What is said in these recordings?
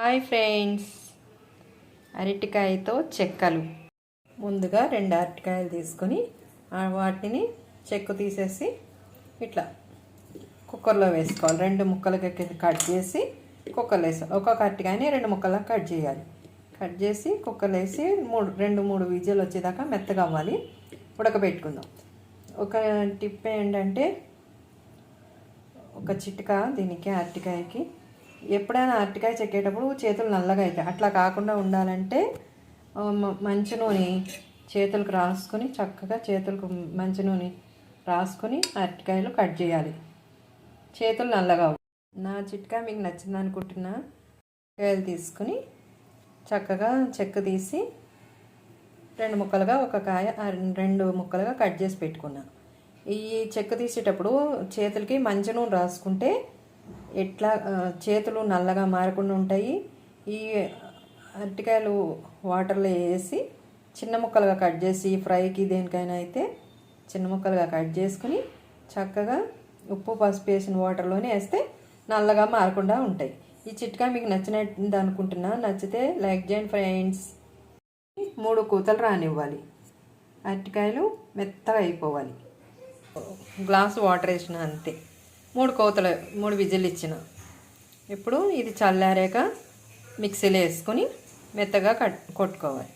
Hi friends. అరటికాయతో చెక్కలు. ముందుగా రెండు అరటికాయలు తీసుకొని వాటిని చెక్కు తీసేసి ఇట్లా కుక్కర్లో వేసుకోవాలి. రెండు ముక్కలకి కట్ చేసి కుక్కర్లో వేసుకోవాలి. ఒక్కొక్క అరటికాయని రెండు ముక్కలకు కట్ చేయాలి. కట్ చేసి కుక్కర్లో వేసి మూడు రెండు మూడు విజయలు వచ్చేదాకా మెత్తగా అవ్వాలి. ఉడకబెట్టుకుందాం. ఒక టిప్ ఏంటంటే ఒక చిట్కా దీనికి అరటికాయకి ఎప్పుడైనా అరటికాయ చెక్కేటప్పుడు చేతులు నల్లగా అవుతాయి అట్లా కాకుండా ఉండాలంటే మంచి నూనె చేతులకు రాసుకొని చక్కగా చేతులకు మంచి నూనె రాసుకొని అరటికాయలు కట్ చేయాలి. చేతులు నల్లగా నా చిట్కా మీకు నచ్చింది అనుకుంటున్నా. కాయలు తీసుకుని చక్కగా చెక్క తీసి రెండు ముక్కలుగా ఒక కాయ రెండు ముక్కలుగా కట్ చేసి పెట్టుకున్నాను. ఈ చెక్క తీసేటప్పుడు చేతులకి మంచి నూనె రాసుకుంటే ఎట్లా చేతులు నల్లగా మారకుండా ఉంటాయి. ఈ అరటికాయలు వాటర్లో వేసి చిన్న ముక్కలుగా కట్ చేసి ఫ్రైకి దేనికైనా అయితే చిన్న ముక్కలుగా కట్ చేసుకుని చక్కగా ఉప్పు పసుపు వేసిన వాటర్లోనే వేస్తే నల్లగా మారకుండా ఉంటాయి. ఈ చిట్కా మీకు నచ్చినట్టు అనుకుంటున్నా. నచ్చితే లైక్ చేయండి ఫ్రెండ్స్. మూడు కూతలు రానివ్వాలి. అరటికాయలు మెత్తగా అయిపోవాలి. గ్లాస్ వాటర్ వేసిన అంతే. మూడు కోతలు మూడు విజిల్ ఇచ్చిన. ఇప్పుడు ఇది చల్లారాక మిక్సీలో వేసుకొని మెత్తగా కట్ కొట్టుకోవాలి.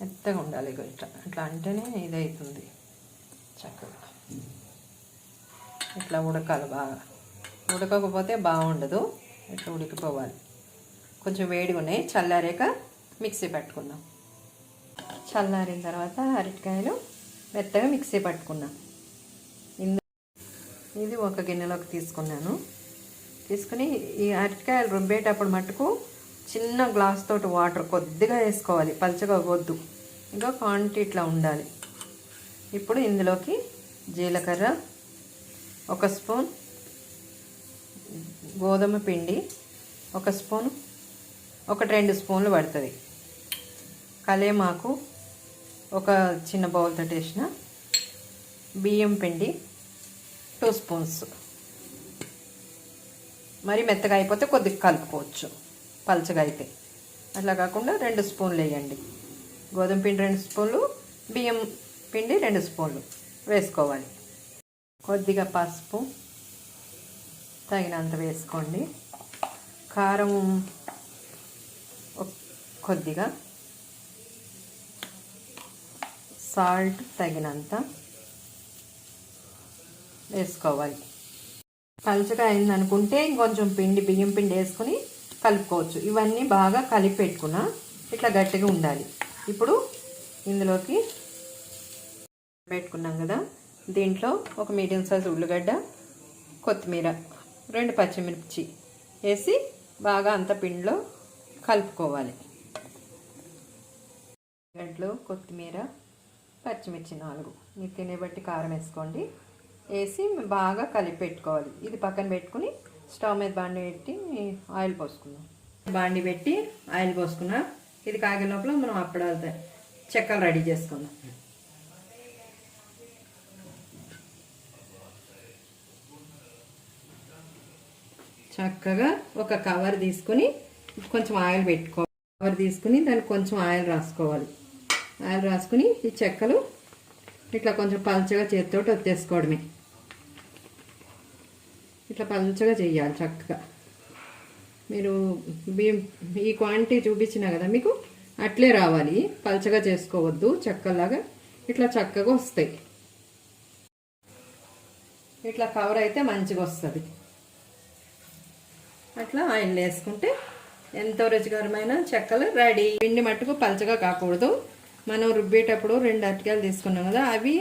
మెత్తగా ఉండాలి ఇగో ఇట్లా. అట్లా అంటేనే ఇది అవుతుంది చక్కగా. ఇట్లా ఉడకాలి బాగా. ఉడకకపోతే బాగుండదు. ఇట్లా ఉడికిపోవాలి. కొంచెం వేడిగా ఉన్నాయి. చల్లారాక మిక్సీ పట్టుకున్నాం చల్లారిన తర్వాత అరటికాయలు మెత్తగా మిక్సీ పట్టుకున్నాం ఇది ఒక గిన్నెలోకి తీసుకున్నాను. తీసుకుని ఈ అరటికాయలు రుబ్బేటప్పుడు మటుకు చిన్న గ్లాస్ తోటి వాటర్ కొద్దిగా వేసుకోవాలి. పలచగా వద్దు. ఇంకా క్వాంటిటీ ఇట్లా ఉండాలి. ఇప్పుడు ఇందులోకి జీలకర్ర ఒక స్పూన్ గోధుమ పిండి ఒక స్పూన్ ఒకటి రెండు స్పూన్లు పడుతుంది. కలేమాకు ఒక చిన్న బౌల్తో వేసిన బియ్యం పిండి టూ స్పూన్స్. మరి మెత్తగా అయిపోతే కొద్దిగా కలుపుకోవచ్చు. పలచగా అయితే. అట్లా కాకుండా రెండు స్పూన్లు వేయండి. గోధుమ పిండి రెండు స్పూన్లు బియ్యం పిండి రెండు స్పూన్లు వేసుకోవాలి. కొద్దిగా పసుపు తగినంత వేసుకోండి. కారం కొద్దిగా. సాల్ట్ తగినంత. వేసుకోవాలి. పలుచగా అయిందనుకుంటే ఇంకొంచెం పిండి బియ్యం పిండి వేసుకొని కలుపుకోవచ్చు. ఇవన్నీ బాగా కలిపి పెట్టుకున్నా ఇట్లా గట్టిగా ఉండాలి. ఇప్పుడు ఇందులోకి పెట్టుకున్నాం కదా దీంట్లో ఒక మీడియం సైజ్ ఉల్లిగడ్డ కొత్తిమీర రెండు పచ్చిమిర్చి వేసి బాగా అంత పిండిలో కలుపుకోవాలి. గడ్డలు కొత్తిమీర పచ్చిమిర్చి నాలుగు. మీరు తినే బట్టి కారం వేసుకోండి. వేసి బాగా కలిపి పెట్టుకోవాలి. ఇది పక్కన పెట్టుకుని స్టవ్ మీద బాండి పెట్టి ఆయిల్ పోసుకుందాం. బాండి పెట్టి ఆయిల్ పోసుకున్నా ఇది కాగే లోపల మనం అప్పుడు చెక్కలు రెడీ చేసుకుందాం. చక్కగా ఒక కవర్ తీసుకుని కొంచెం ఆయిల్ పెట్టుకోవాలి కవర్ తీసుకుని దానికి కొంచెం ఆయిల్ రాసుకోవాలి. ఆయిల్ రాసుకుని ఈ చెక్కలు ఇట్లా కొంచెం పలచగా చేతితోటి వచ్చేసుకోవడమే ఇట్లా పల్చగా చేయాలి చక్కగా. మీరు బియ్యం ఈ క్వాంటిటీ చూపించిన కదా మీకు? అట్లే రావాలి. పల్చగా చేసుకోవద్దు చక్కలాగా ఇట్లా చక్కగా వస్తాయి. ఇట్లా కవర్ అయితే మంచిగా వస్తుంది. అట్లా ఆయిల్ వేసుకుంటే ఎంతో రుచికరమైన చెక్కలు రెడీ. పిండి మట్టుకు పలచగా కాకూడదు. మనం రుబ్బేటప్పుడు రెండు అరటికాయలు తీసుకున్నాం కదా అవి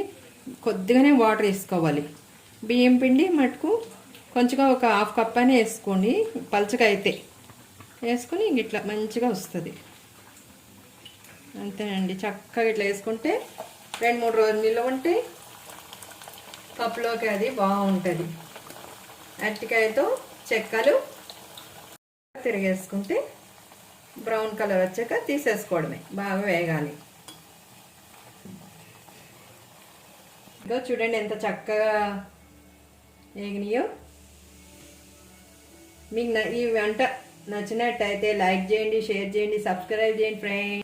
కొద్దిగానే వాటర్ వేసుకోవాలి. బియ్యం పిండి మట్టుకు కొంచెంగా ఒక హాఫ్ కప్ అయినా వేసుకోండి. పలచగా అయితే వేసుకొని ఇట్లా మంచిగా వస్తుంది. అంతేనండి. చక్కగా ఇట్లా వేసుకుంటే రెండు మూడు రోజులు నిల్వ ఉంటే కప్పులోకి అది బాగుంటుంది. అరటికాయతో చెక్కలు తిరిగేసుకుంటే బ్రౌన్ కలర్ వచ్చాక తీసేసుకోవడమే. బాగా వేగాలి. ఇదో చూడండి ఎంత చక్కగా వేగినాయో. మీకు న- ఈ వంట నచ్చినట్టయితే లైక్ చేయండి షేర్ చేయండి సబ్స్క్రైబ్ చేయండి ఫ్రెండ్స్.